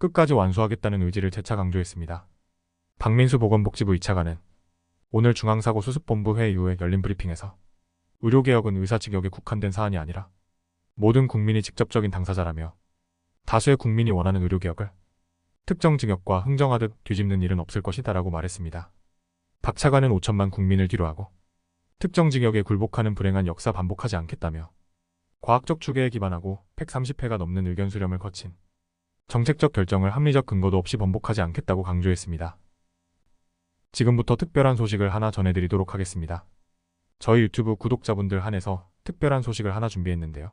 끝까지 완수하겠다는 의지를 재차 강조했습니다. 박민수 보건복지부 2차관은 오늘 중앙사고수습본부 회의 이후에 열린 브리핑에서 의료개혁은 의사 직역에 국한된 사안이 아니라 모든 국민이 직접적인 당사자라며 다수의 국민이 원하는 의료개혁을 특정 징역과 흥정하듯 뒤집는 일은 없을 것이다 라고 말했습니다. 박 차관은 5천만 국민을 뒤로하고 특정 징역에 굴복하는 불행한 역사 반복하지 않겠다며 과학적 추계에 기반하고 130회가 넘는 의견 수렴을 거친 정책적 결정을 합리적 근거도 없이 번복하지 않겠다고 강조했습니다. 지금부터 특별한 소식을 하나 전해드리도록 하겠습니다. 저희 유튜브 구독자분들 한해서 특별한 소식을 하나 준비했는데요.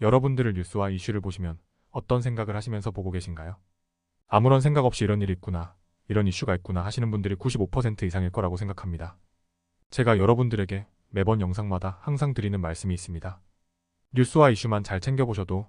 여러분들을 뉴스와 이슈를 보시면 어떤 생각을 하시면서 보고 계신가요? 아무런 생각 없이 이런 일이 있구나, 이런 이슈가 있구나 하시는 분들이 95% 이상일 거라고 생각합니다. 제가 여러분들에게 매번 영상마다 항상 드리는 말씀이 있습니다. 뉴스와 이슈만 잘 챙겨보셔도